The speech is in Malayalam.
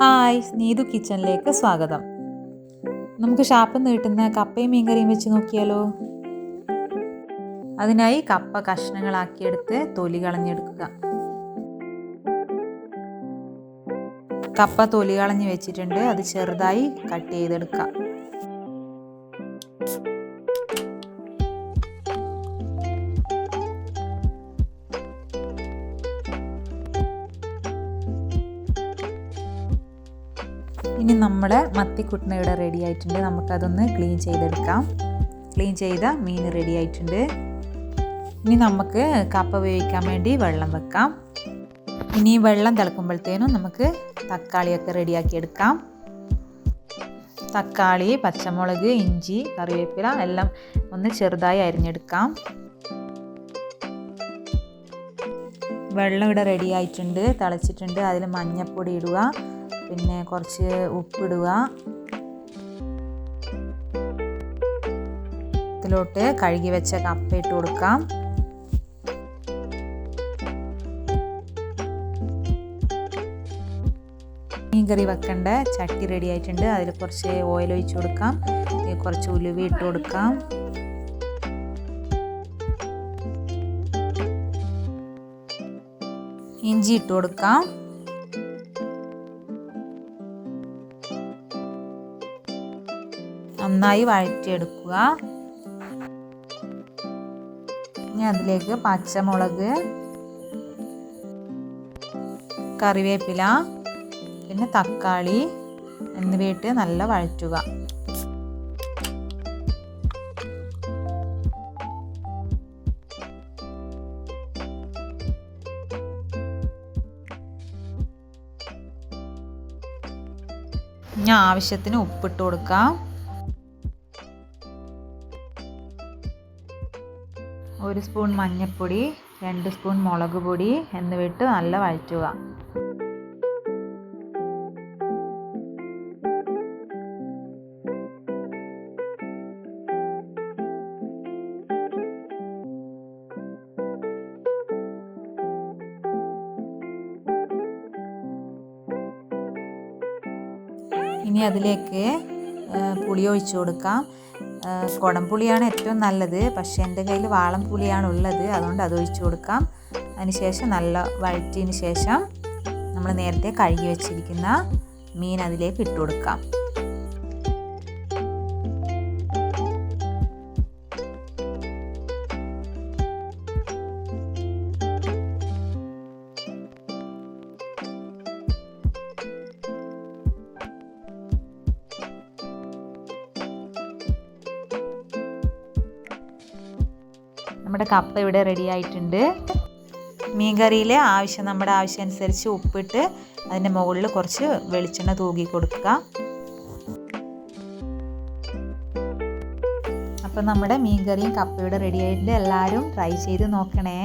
ഹായ് നീതു കിച്ചണിലേക്ക് സ്വാഗതം. നമുക്ക് ഷാപ്പിൽ നിന്ന് കിട്ടുന്ന കപ്പയും മീൻകറിയും വെച്ച് നോക്കിയാലോ? അതിനായി കപ്പ കഷ്ണങ്ങളാക്കിയെടുത്ത് തൊലി കളഞ്ഞെടുക്കുക. കപ്പ തൊലി കളഞ്ഞ് വെച്ചിട്ടുണ്ട്. അത് ചെറുതായി കട്ട് ചെയ്തെടുക്കാം. ഇനി നമ്മുടെ മത്തിക്കുട്ടന ഇവിടെ റെഡി ആയിട്ടുണ്ട്. നമുക്കതൊന്ന് ക്ലീൻ ചെയ്തെടുക്കാം. ക്ലീൻ ചെയ്ത മീൻ റെഡി ആയിട്ടുണ്ട്. ഇനി നമുക്ക് കപ്പ ഉപയോഗിക്കാൻ വേണ്ടി വെള്ളം വെക്കാം. ഇനി വെള്ളം തിളക്കുമ്പോഴത്തേനും നമുക്ക് തക്കാളിയൊക്കെ റെഡിയാക്കി എടുക്കാം. തക്കാളി പച്ചമുളക് ഇഞ്ചി കറിവേപ്പില എല്ലാം ഒന്ന് ചെറുതായി അരിഞ്ഞെടുക്കാം. വെള്ളം ഇവിടെ റെഡി ആയിട്ടുണ്ട്. തിളച്ചിട്ടുണ്ട്. അതിൽ മഞ്ഞൾപ്പൊടി ഇടുക. പിന്നെ കുറച്ച് ഉപ്പിടുക. ഇതിലോട്ട് കഴുകി വെച്ച കപ്പ ഇട്ട് കൊടുക്കാം. മീൻകറി വെക്കേണ്ട ചട്ടി റെഡി ആയിട്ടുണ്ട്. അതിൽ കുറച്ച് ഓയിൽ ഒഴിച്ചു കൊടുക്കാം. കുറച്ച് ഉലുവ ഇട്ട് കൊടുക്കാം. ഇഞ്ചി ഇട്ട് കൊടുക്കാം. നന്നായി വഴറ്റിയെടുക്കുക. ഇനി അതിലേക്ക് പച്ചമുളക് കറിവേപ്പില പിന്നെ തക്കാളി എന്നിവയിട്ട് നല്ല വഴറ്റുക. ഇനി ആവശ്യത്തിന് ഉപ്പിട്ട് കൊടുക്കാം. ഒരു സ്പൂൺ മഞ്ഞൾപ്പൊടി രണ്ട് സ്പൂൺ മുളക് പൊടി എന്നിവിട്ട് നല്ല വഴറ്റുക. ഇനി അതിലേക്ക് പുളി ഒഴിച്ചു കൊടുക്കാം. കുടംപുളിയാണ് ഏറ്റവും നല്ലത്. പക്ഷേ എന്റെ കയ്യിൽ വാളം പുളിയാണ് ഉള്ളത്. അതുകൊണ്ട് അത് ഒഴിച്ചു കൊടുക്കാം. അതിനുശേഷം നല്ല വഴറ്റിയതിന് ശേഷം നമ്മൾ നേരത്തെ കഴുകി വെച്ചിരിക്കുന്ന മീൻ അതിലേക്ക് ഇട്ട് കൊടുക്കാം. നമ്മുടെ കപ്പ ഇവിടെ റെഡി ആയിട്ടുണ്ട്. മീൻ കറിയിൽ ആവശ്യം നമ്മുടെ ആവശ്യം അനുസരിച്ച് ഉപ്പിട്ട് അതിന്റെ മുകളിൽ കുറച്ച് വെളിച്ചെണ്ണ തൂകി കൊടുക്കുക. അപ്പോൾ നമ്മുടെ മീൻ കറിയും കപ്പയുടെ റെഡി ആയിട്ടുണ്ട്. എല്ലാവരും ട്രൈ ചെയ്ത് നോക്കണേ.